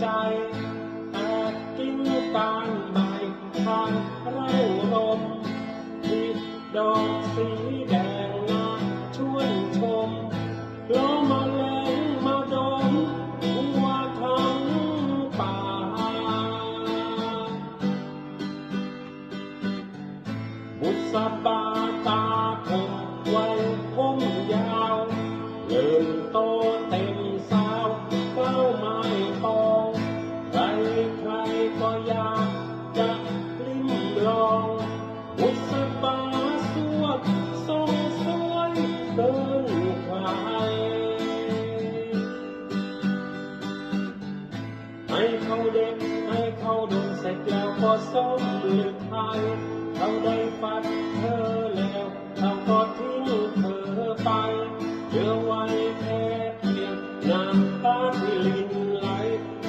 ใจแต่กินการใบทางไร่ลมมีดดอกสีแดงงามชวนชมล้อมาแรงมาดมทั่วทั้งป่า บุษบาตา ให้เขาเด็กให้เขาดูเสร็จแล้วก็ส้มหรือไทยเขาได้ฟัดเธอแล้วเขาก็ทิ้งเธอไปเหลือไว้แค่เพียงน้ำตาที่ลินไหล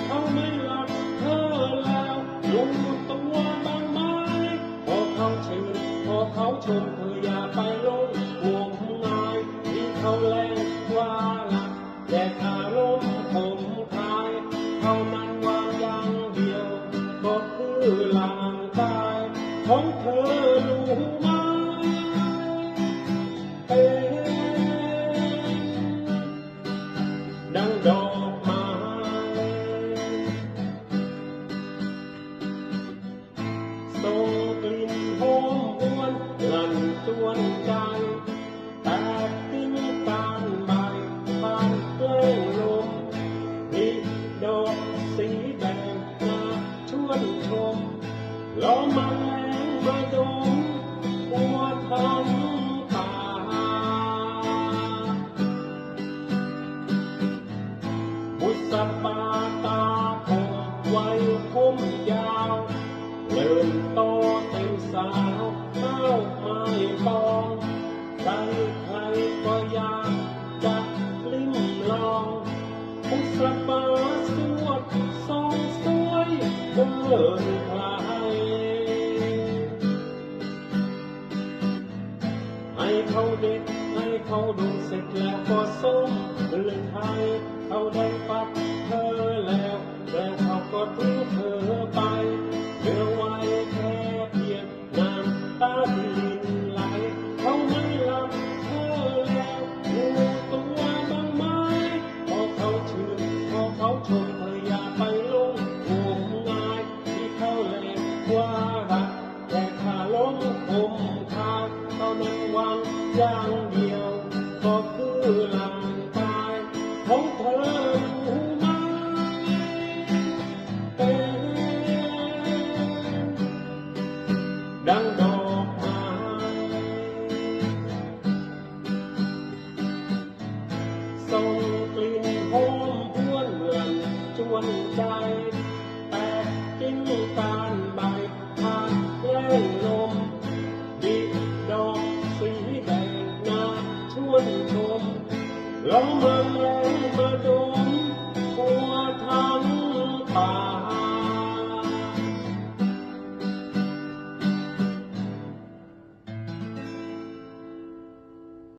เขาไม่รักเธอแล้วรู้ตัวบางไหมพอเขาชื่นพอเขาชมเธออย่าไปลงห่วงงายที่เขาแลงว่ารักแต่คารมผมคลายเท่า เธ บุษบาตาคงไว้ผมยาวเริ่มโตเต็มสาวเข้าไม้ปองใครใครก็อยากจะลิ้มลองบุษบาสวดทรงสวยเกินใครให้เขาเด็ดให้เขาดูเสร็จแล้วก็ส้ม แล้วเขาก็ทิ้งเธอไปเหลือไว้แค่เพียงน้ำตาลลินไหลเขาไม่รักเธอแล้วรู้ตัวบ้างไหมพอเขาชื่นพอเขาชมเธออย่าไปลงห่ง่ายที่เขาแลกว่ารักแต่ถ้าล้มคมคายเท่านั้นหวังอย่างเดียว ดังดอกไม้ส่งกลิ่นหอมหวนเรือนจวนใจแต่กินการใบผ่านแล้งลมดิดดอกสีแดงนาชวนชมลองมา